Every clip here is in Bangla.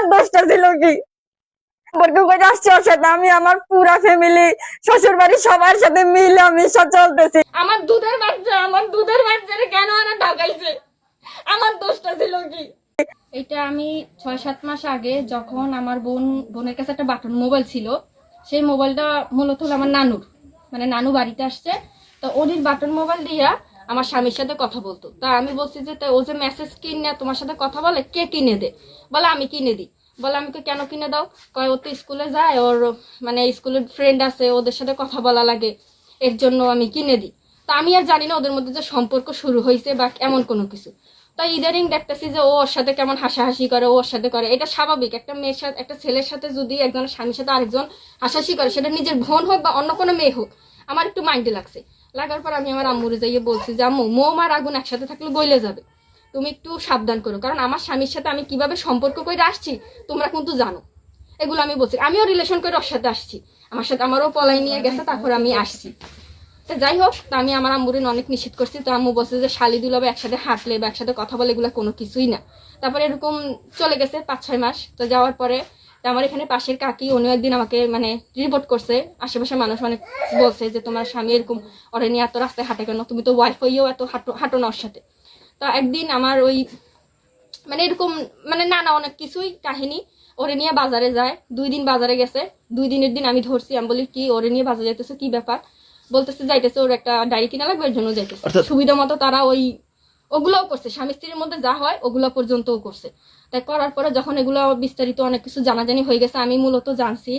আমার দোষটা ছিল কি? আমি আমার পুরা ফ্যামিলি শ্বশুর বাড়ির সবার সাথে মিলে আমি চলতেছি। আমার দুধের বাচ্চা আমার দুধের বাচ্চারে কেন আনা ঢাকাইছে? আমার দোষটা ছিল কি? এটা আমি ছয় সাত মাস আগে যখন আমার বোন বোনের কাছে একটা বাটন মোবাইল ছিল সেই মোবাইলটা মূলত আমার নানুর। মানে নানু বাড়িতে আসছে। তো ওনির বাটন মোবাইল দিয়া আমার স্বামীর সাথে কথা বলতো। তা আমি বলছি যে ও যে মেসেজ কিনে তোমার সাথে কথা বলে কে কিনে দে? বলে আমি কিনে দিই। বলে আমি কই, কেন কিনে দাও? কয় ও তো স্কুলে যায় ওর মানে স্কুলের ফ্রেন্ড আছে ওদের সাথে কথা বলা লাগে এর জন্য আমি কিনে দিই। তা আমি আর জানি না ওদের মধ্যে যে সম্পর্ক শুরু হয়েছে বা এমন কোনো কিছু। তাই ইদারিং দেখতেছি যে ও ওর সাথে কেমন হাসাহাসি করে ও ওর সাথে করে। এটা স্বাভাবিক একটা মেয়ের সাথে একটা ছেলের সাথে যদি একজনের স্বামীর সাথে আরেকজন হাসাহাসি করে সেটা নিজের বোন হোক বা অন্য কোনো মেয়ে হোক আমার একটু মাইন্ডে লাগছে। লাগার পর আমি আমার আম্মুরে যাইয়ে বলছি যে, আম্মু মোম আর আগুন একসাথে থাকলে গইলে যাবে। তুমি একটু সাবধান করো, কারণ আমার স্বামীর সাথে আমি কীভাবে সম্পর্ক করে আসছি, তোমরা কিন্তু জানো। এগুলো আমি বলছি। আমিও রিলেশন করে ওর সাথে আসছি। আমার সাথে আমারও পলাই নিয়ে গেছে, তারপর আমি আসছি। তো যাই হোক, তা আমি আমার আম্মুরে অনেক নিষেধ করছি। তো আম্মু বলছে যে, শালি দুলাবে একসাথে হাঁটলে বা একসাথে কথা বলে এগুলো কোনো কিছুই না। তারপরে এরকম চলে গেছে পাঁচ ছয় মাস। তো যাওয়ার পরে তো আমার এখানে পাশের কাকি উনি একদিন আমাকে মানে রিপোর্ট করছে। আশেপাশে মানুষ অনেক বলছে যে তোমার স্বামী এরকম ওরে নিয়ে এত রাস্তায় হাঁটে কেন? তুমি তো ওয়াইফ হইয়েও এত হাঁটো হাঁটো না ওর সাথে। তো একদিন আমার ওই মানে এরকম মানে নানা অনেক কিছুই কাহিনী ওরে নিয়ে বাজারে যায়। দুই দিন বাজারে গেছে। দুই দিনের দিন আমি ধরছি আমি বলি কি ওরে নিয়ে বাজারে যাইতেছে কি ব্যাপার? বলতেছে যাইতেছে ওর একটা ডায়েরি কিনা লাগবে এর জন্য যাইতেছে। সুবিধা মতো তারা ওই ওগুলোও করছে। স্বামী স্ত্রীর মধ্যে যা হয় ওগুলো পর্যন্তও করছে। তাই করার পরে যখন এগুলো বিস্তারিত অনেক কিছু জানাজানি হয়ে গেছে, আমি মূলত জানছি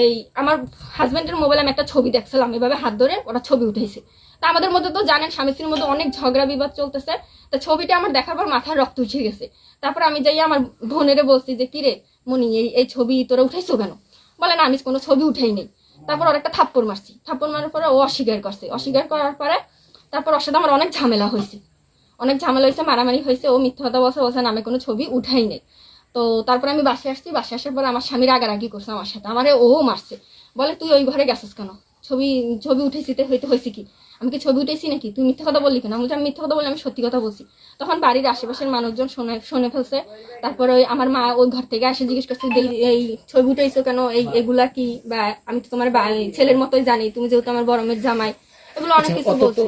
এই আমার হাজব্যান্ডের মোবাইলে আমি একটা ছবি দেখছিলাম, এভাবে হাত ধরে ওরা ছবি উঠেছে তা আমাদের মধ্যে তো জানেন, স্বামী স্ত্রীর মধ্যে অনেক ঝগড়া বিবাদ চলতেছে। তা ছবিটা আমার দেখার পর মাথায় রক্ত উঠে গেছে। তারপর আমি যাই আমার বোনেরে বলছি যে, কিরে মনি, এই এই ছবি তোরা উঠাইছো কেন? বলে, না, আমি কোনো ছবি উঠাই নেই। তারপর ওর একটা থাপ্পড় মারছি। থাপ্পড় মারার পরে ও অস্বীকার করছে। অস্বীকার করার পরে তারপর ওর সাথে আমার অনেক ঝামেলা হয়েছে। অনেক ঝামেলা হয়েছে মারামারি হয়েছে ও মিথ্যা কথা বলছে বলছে না, আমি কোনো ছবি উঠাই নেই। তো তারপরে আমি বাসে আসছি বাসে আসার পরে আমার স্বামী রাগারাগি করছে আমার সাথে। আমারে ও মারছে। বলে তুই ওই ঘরে গেছিস কেন? ছবি ছবি উঠেছিতে হইতে হয়েছে কি? আমি কি ছবি উঠেছি নাকি? তুই মিথ্যা কথা বললি কেন? আমি মিথ্যা কথা বলি আমি সত্যি কথা বলছি। তখন বাড়ির আশেপাশের মানুষজন শুনে শুনে ফেলছে। তারপরে ওই আমার মা ওই ঘর থেকে এসে জিজ্ঞেস করছে এই ছবি উঠেছো কেন? এই এগুলা কি? বা আমি তো তোমার ছেলের মতোই জানি। তুমি যেহেতু আমার বরমের জামাই এগুলো অনেক কিছু বলছে।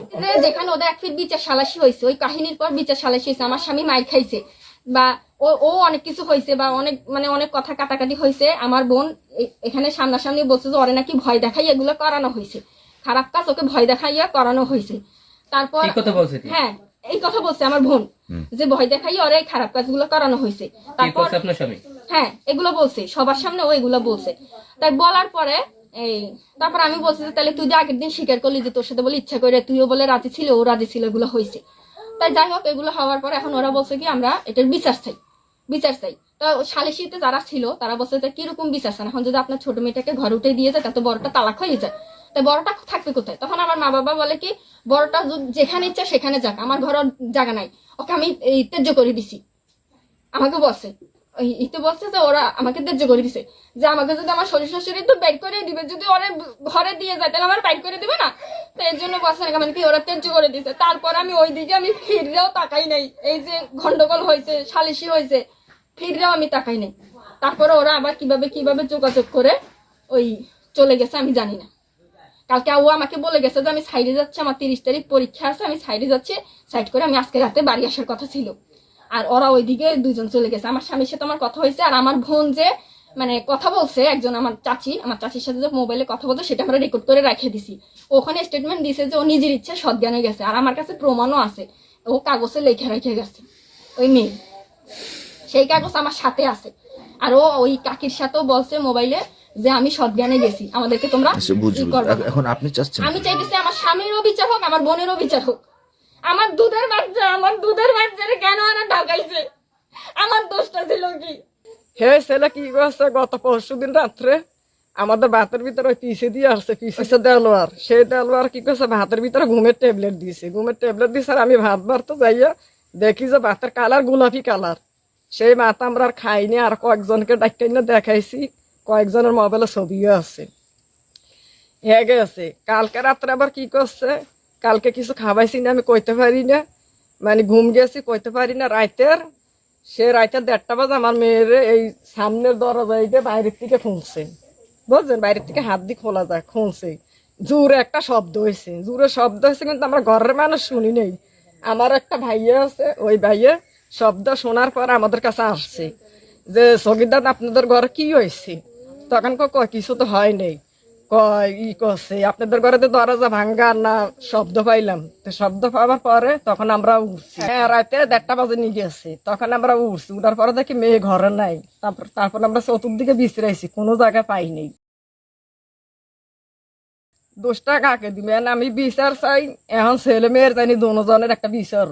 যেখানে ওদের এক বিচার সালাসি হয়েছে ওই কাহিনীর পর বিচার সালাসি হয়েছে আমার স্বামী মাইর খাইছে। বা ও ও অনেক কিছু হয়েছে বা অনেক মানে অনেক কথা কাটাকাটি হয়েছে। আমার বোন এখানে সামনাসামনি বলছে যে ওরে নাকি ভয় দেখাই এগুলো করানো হয়েছে। খারাপ কাজ ওকে ভয় দেখাইয়া করানো হয়েছে। তারপর? হ্যাঁ এই কথা বলছে আমার বোন যে ভয় দেখাই ওরে এই খারাপ কাজগুলো করানো হয়েছে। তারপর হ্যাঁ এগুলো বলছে সবার সামনে ও এগুলো বলছে। তাই বলার পরে এই, তারপর আমি বলছি যে, তাহলে তুই যে আগের দিন স্বীকার করলি যে তোর সাথে বলে ইচ্ছা করে, তুইও বলে রাজি ছিল, ও রাজি ছিল, এগুলো হয়েছে। তাই যাই হোক, এগুলো হওয়ার পরে এখন ওরা বলছে কি, আমরা এটার বিচার চাই বিচার চাই। তো সালিশিতে যারা ছিল, তারা বলছে যে, কীরকম বিচার চান? এখন যদি আপনার ছোট মেয়েটাকে ঘরে উঠে দিয়ে যায় তাতে বড়টা তালাক হয়ে যায়। তাই বড়টা থাকবে কোথায়? তখন আমার মা বাবা বলে কি, বড়টা যেখানে ইচ্ছা সেখানে যাক, আমার ঘর জায়গা নাই। ওকে আমি এই করে দিছি। আমাকে ওই ইতে বলছে যে ওরা আমাকে ত্যায্য করে দিছে। যে আমাকে যদি আমার শ্বশুর শাশুড়ি তো বের করে দিবে, যদি ওরা ঘরে দিয়ে যায়, তাহলে আমার বাইর করে দিবে না? তো এর জন্য বলছে নাকি মানে কি ওরা ত্যায্য করে দিছে। তারপর আমি ওই দিকে আমি ফিরলেও তাকাই নাই। এই যে গন্ডগোল হয়েছে, সালিশি হয়েছে, ফিরলেও আমি তাকাই নাই। তারপরে ওরা আবার কীভাবে কীভাবে যোগাযোগ করে ওই চলে গেছে আমি জানি না। কালকে ও আমাকে বলে গেছে যে, আমি সাইডে যাচ্ছি, আমার তিরিশ তারিখ পরীক্ষা আছে, আমি সাইডে যাচ্ছি। সাইড করে আমি আজকে রাতে বাড়ি আসার কথা ছিল। আর ওরা ওইদিকে দুজন চলে গেছে। আমার স্বামীর সাথে আমার কথা হয়েছে আর আমার বোন যে মানে কথা বলছে একজন আমার চাচি আমার চাচির সাথে যে মোবাইলে কথা বলছে সেটা আমরা রেকর্ড করে রেখে দিছি। ওখানে স্টেটমেন্ট দিছে যে ও নিজের ইচ্ছে সজ্ঞানে গেছে আর আমার কাছে প্রমাণও আছে। ও কাগজে লেখে রেখে গেছে ওই মেয়ে। সেই কাগজ আমার সাথে আছে। আর ও ওই কাকির সাথেও বলছে মোবাইলে যে আমি সজ্ঞানে গেছি। আমাদেরকে তোমরা আচ্ছা। এখন আপনি চাচ্ছেন আমি চাইতেছি আমার স্বামীরও বিচার হোক আমার বোনেরও বিচার হোক। আমার দুধের বাচ্চা আমার দুধের বাচ্চারে কেন আনা ঢাকাইছে আমার দোষটা ছিল কি হে ছেলে কি করছে গত পরশু দিন রাত্রে আমাদের ভাতের ভিতরে ওই পিসে দিয়ে আসছে পিসে দেলোয়ার সেই দেলোয়ার কি করছে? ভাতের ভিতরে ঘুমের ট্যাবলেট দিয়েছে। ঘুমের ট্যাবলেট দিয়েছে আর আমি ভাত বাড়তে যাইয়া দেখি যে ভাতের কালার গোলাপি কালার। সেই ভাত আমরা আর খাইনি আর কয়েকজনকে ডাক্তার না দেখাইছি কয়েকজনের মোবাইলে ছবিও আছে। হয়ে গেছে। কালকে রাত্রে আবার কি করছে? কালকে কিছু খাবাইছি না আমি কইতে পারি না। মানে ঘুম গেছি কইতে পারি না। রাতের সে রাইতে দেড়টা বাজে আমার মেয়ের এই সামনের দরজা এইটা বাইরের থেকে খুঁজছে বুঝছেন? বাইরের থেকে হাত দিয়ে খোলা যায় খুঁজছে জোরে একটা শব্দ হয়েছে জোরে শব্দ হয়েছে কিন্তু আমরা ঘরের মানুষ শুনি নেই। আমার একটা ভাইয়া আছে, ওই ভাইয়া শব্দ শোনার পর আমাদের কাছে আসছে যে সগিদার আপনাদের ঘরে কি হয়েছে তখন কিছু তো হয় নাই। কয়, ই করছে, আপনাদের ঘরে তো দরজা ভাঙ্গা না, শব্দ পাইলাম। তো শব্দ পাওয়ার পরে তখন আমরা উঠছি। হ্যাঁ রাতে দেড়টা বাজে নিয়ে গেছে। তখন আমরা উঠছি, উঠার পরে দেখি মেয়ে ঘরে নাই। তারপর তারপর আমরা চতুর্দিকে বিচরাইছি কোনো জায়গায় পাই নাই দোষটা কাকে দিবেন আমি বিচার চাই, এখন ছেলে মেয়ের জানি দুজনের একটা বিচার।